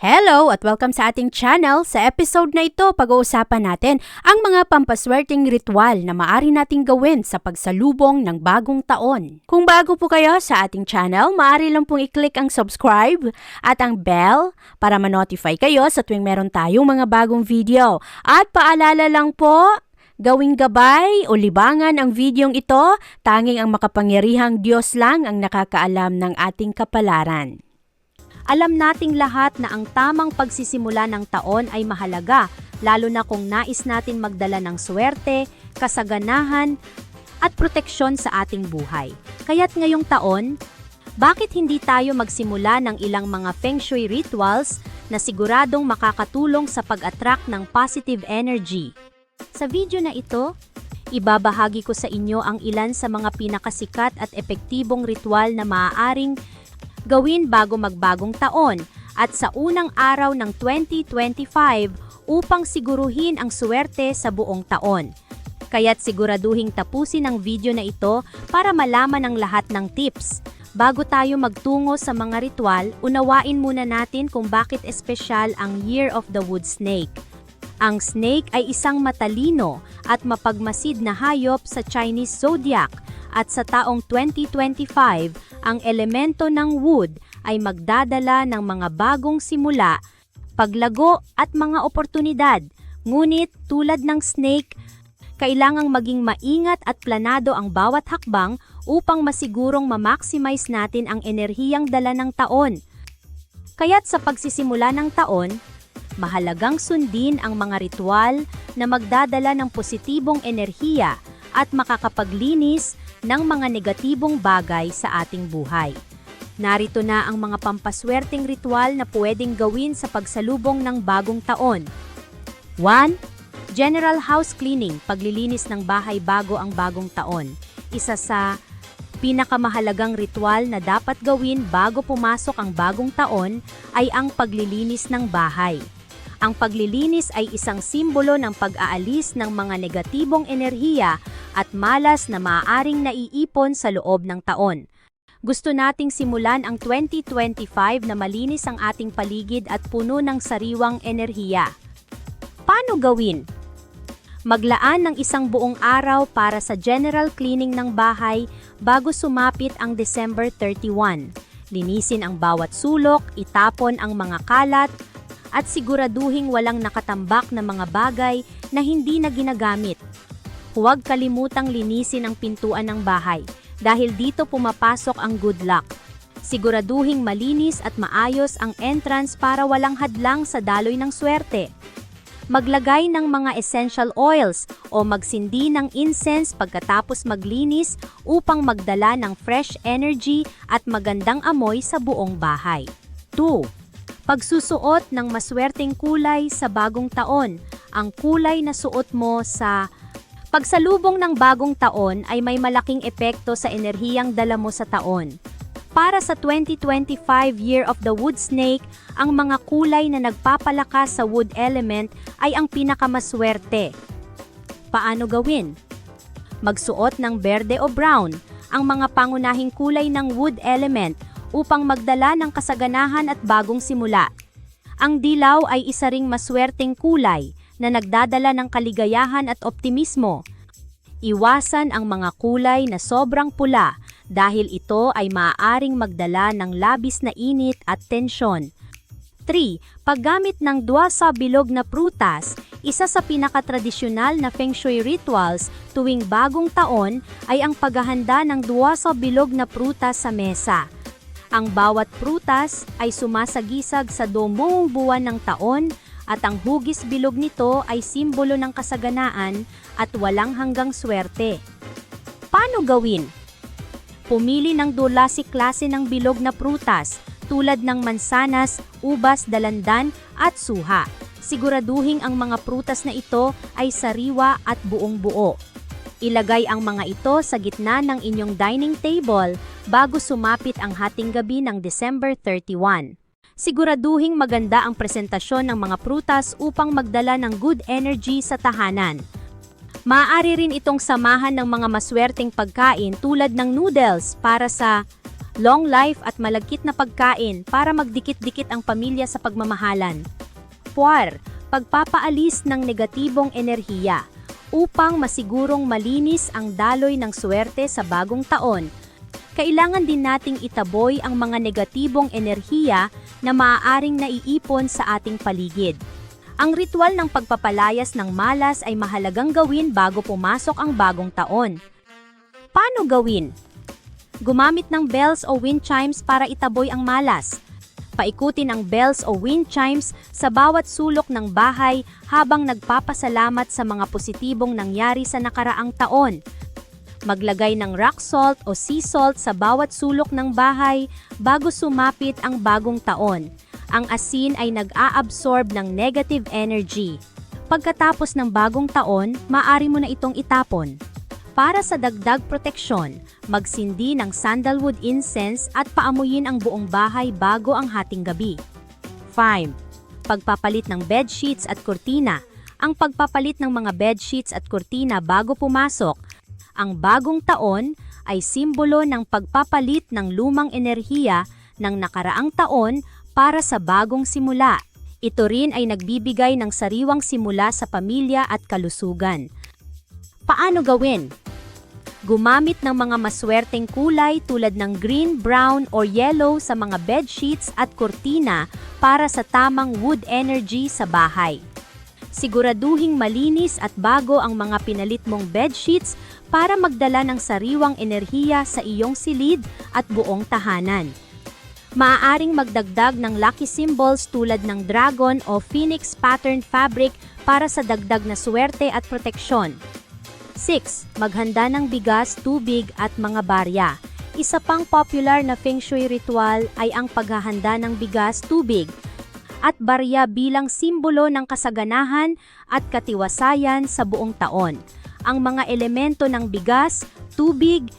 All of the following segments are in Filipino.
Hello at welcome sa ating channel. Sa episode na ito, pag-uusapan natin ang mga pampaswerteng ritual na maaari nating gawin sa pagsalubong ng bagong taon. Kung bago po kayo sa ating channel, maaari lang pong i-click ang subscribe at ang bell para ma-notify kayo sa tuwing meron tayong mga bagong video. At paalala lang po, Gawing gabay o libangan ang videong ito, tanging ang makapangyarihang Diyos lang ang nakakaalam ng ating kapalaran. Alam nating lahat na ang tamang pagsisimula ng taon ay mahalaga, lalo na kung nais natin magdala ng swerte, kasaganahan, at proteksyon sa ating buhay. Kaya't ngayong taon, bakit hindi tayo magsimula ng ilang mga feng shui rituals na siguradong makakatulong sa pag-attract ng positive energy? Sa video na ito, ibabahagi ko sa inyo ang ilan sa mga pinakasikat at epektibong ritual na maaaring gawin bago magbagong taon at sa unang araw ng 2025 upang siguruhin ang swerte sa buong taon. Kaya't siguraduhing tapusin ang video na ito para malaman ang lahat ng tips. Bago tayo magtungo sa mga ritual, unawain muna natin kung bakit espesyal ang Year of the Wood Snake. Ang snake ay isang matalino at mapagmasid na hayop sa Chinese zodiac at sa taong 2025, ang elemento ng wood ay magdadala ng mga bagong simula, paglago at mga oportunidad. Ngunit tulad ng snake, kailangang maging maingat at planado ang bawat hakbang upang masigurong ma-maximize natin ang enerhiyang dala ng taon. Kaya't sa pagsisimula ng taon, mahalagang sundin ang mga ritual na magdadala ng positibong enerhiya at makakapaglinis ng mga negatibong bagay sa ating buhay. Narito na ang mga pampaswerteng ritual na pwedeng gawin sa pagsalubong ng bagong taon. 1. General house cleaning, paglilinis ng bahay bago ang bagong taon. Isa sa pinakamahalagang ritual na dapat gawin bago pumasok ang bagong taon ay ang paglilinis ng bahay. Ang paglilinis ay isang simbolo ng pag-aalis ng mga negatibong enerhiya at malas na maaaring naiipon sa loob ng taon. Gusto nating simulan ang 2025 na malinis ang ating paligid at puno ng sariwang enerhiya. Paano gawin? Maglaan ng isang buong araw para sa general cleaning ng bahay bago sumapit ang December 31. Linisin ang bawat sulok, itapon ang mga kalat, at siguraduhing walang nakatambak na mga bagay na hindi na ginagamit. Huwag kalimutang linisin ang pintuan ng bahay dahil dito pumapasok ang good luck. Siguraduhing malinis at maayos ang entrance para walang hadlang sa daloy ng swerte. Maglagay ng mga essential oils o magsindi ng incense pagkatapos maglinis upang magdala ng fresh energy at magandang amoy sa buong bahay. 2. Pagsusuot ng maswerteng kulay sa bagong taon. Ang kulay na suot mo sa pagsalubong ng bagong taon ay may malaking epekto sa enerhiyang dala mo sa taon. Para sa 2025 Year of the Wood Snake, ang mga kulay na nagpapalakas sa wood element ay ang pinakamaswerte. Paano gawin? Magsuot ng berde o brown, ang mga pangunahing kulay ng wood element upang magdala ng kasaganahan at bagong simula. Ang dilaw ay isa ring maswerteng kulay na nagdadala ng kaligayahan at optimismo. Iwasan ang mga kulay na sobrang pula dahil ito ay maaaring magdala ng labis na init at tensyon. 3. Paggamit ng dwa sa bilog na prutas, isa sa pinakatradisyonal na feng shui rituals tuwing bagong taon ay ang paghahanda ng dwa sa bilog na prutas sa mesa. Ang bawat prutas ay sumasagisag sa domong buwan ng taon at ang hugis bilog nito ay simbolo ng kasaganaan at walang hanggang swerte. Paano gawin? Pumili ng dulasi klase ng bilog na prutas tulad ng mansanas, ubas, dalandan at suha. Siguraduhin ang mga prutas na ito ay sariwa at buong buo. Ilagay ang mga ito sa gitna ng inyong dining table bago sumapit ang hating gabi ng December 31. Siguraduhing maganda ang presentasyon ng mga prutas upang magdala ng good energy sa tahanan. Maaari rin itong samahan ng mga maswerteng pagkain tulad ng noodles para sa long life at malagkit na pagkain para magdikit-dikit ang pamilya sa pagmamahalan. Puar, pagpapaalis ng negatibong enerhiya upang masigurong malinis ang daloy ng swerte sa bagong taon. Kailangan din nating itaboy ang mga negatibong enerhiya na maaaring naiipon sa ating paligid. Ang ritual ng pagpapalayas ng malas ay mahalagang gawin bago pumasok ang bagong taon. Paano gawin? Gumamit ng bells o wind chimes para itaboy ang malas. Paikutin ang bells o wind chimes sa bawat sulok ng bahay habang nagpapasalamat sa mga positibong nangyari sa nakaraang taon. Maglagay ng rock salt o sea salt sa bawat sulok ng bahay bago sumapit ang bagong taon. Ang asin ay nag-a-absorb ng negative energy. Pagkatapos ng bagong taon, maaari mo na itong itapon. Para sa dagdag proteksyon, magsindi ng sandalwood incense at paamuyin ang buong bahay bago ang hating gabi. 5. Pagpapalit ng bed sheets at kurtina. Ang pagpapalit ng mga bed sheets at kurtina bago pumasok. Ang bagong taon ay simbolo ng pagpapalit ng lumang enerhiya ng nakaraang taon para sa bagong simula. Ito rin ay nagbibigay ng sariwang simula sa pamilya at kalusugan. Paano gawin? Gumamit ng mga maswerteng kulay tulad ng green, brown, or yellow sa mga bed sheets at kurtina para sa tamang wood energy sa bahay. Siguraduhing malinis at bago ang mga pinalit mong bed sheets para magdala ng sariwang enerhiya sa iyong silid at buong tahanan. Maaaring magdagdag ng lucky symbols tulad ng dragon o phoenix pattern fabric para sa dagdag na swerte at proteksyon. 6. Maghanda ng bigas, tubig at mga barya. Isa pang popular na feng shui ritual ay ang paghahanda ng bigas, tubig at barya bilang simbolo ng kasaganahan at katiwasayan sa buong taon. Ang mga elemento ng bigas, tubig,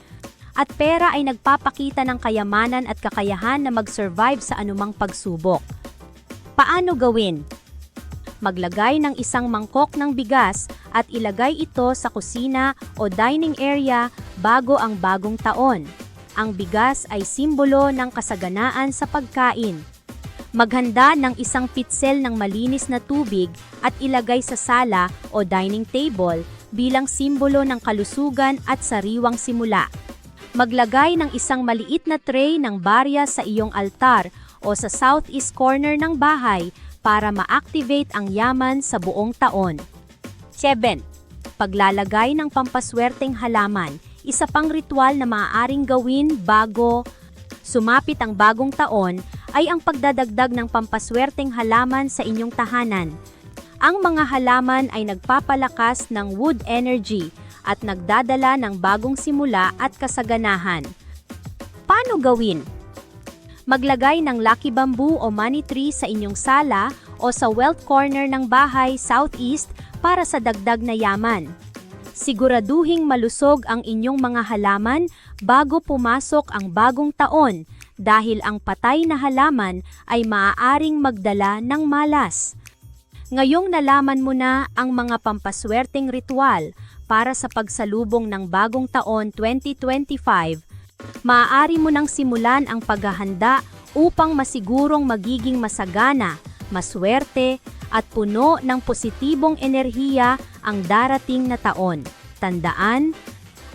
at pera ay nagpapakita ng kayamanan at kakayahan na mag-survive sa anumang pagsubok. Paano gawin? Maglagay ng isang mangkok ng bigas at ilagay ito sa kusina o dining area bago ang bagong taon. Ang bigas ay simbolo ng kasaganaan sa pagkain. Maghanda ng isang pitsel ng malinis na tubig at ilagay sa sala o dining table bilang simbolo ng kalusugan at sariwang simula. Maglagay ng isang maliit na tray ng barya sa iyong altar o sa southeast corner ng bahay para ma-activate ang yaman sa buong taon. 7. Paglalagay ng pampaswerteng halaman, isa pang ritual na maaaring gawin bago sumapit ang bagong taon ay ang pagdadagdag ng pampaswerteng halaman sa inyong tahanan. Ang mga halaman ay nagpapalakas ng wood energy at nagdadala ng bagong simula at kasaganahan. Paano gawin? Maglagay ng lucky bamboo o money tree sa inyong sala o sa wealth corner ng bahay southeast para sa dagdag na yaman. Siguraduhing malusog ang inyong mga halaman bago pumasok ang bagong taon dahil ang patay na halaman ay maaaring magdala ng malas. Ngayong nalaman mo na ang mga pampaswerteng ritual para sa pagsalubong ng bagong taon 2025, maaari mo nang simulan ang paghahanda upang masigurong magiging masagana, maswerte, at puno ng positibong enerhiya ang darating na taon. Tandaan,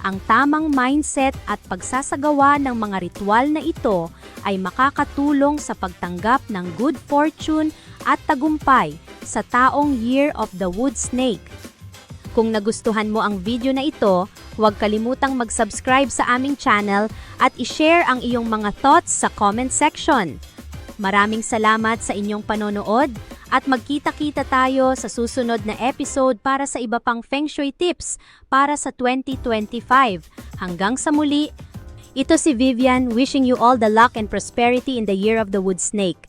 ang tamang mindset at pagsasagawa ng mga ritual na ito ay makakatulong sa pagtanggap ng good fortune at tagumpay sa taong Year of the Wood Snake. Kung nagustuhan mo ang video na ito, huwag kalimutang mag-subscribe sa aming channel at i-share ang iyong mga thoughts sa comment section. Maraming salamat sa inyong panonood at magkita-kita tayo sa susunod na episode para sa iba pang Feng Shui tips para sa 2025. Hanggang sa muli, ito si Vivian wishing you all the luck and prosperity in the Year of the Wood Snake.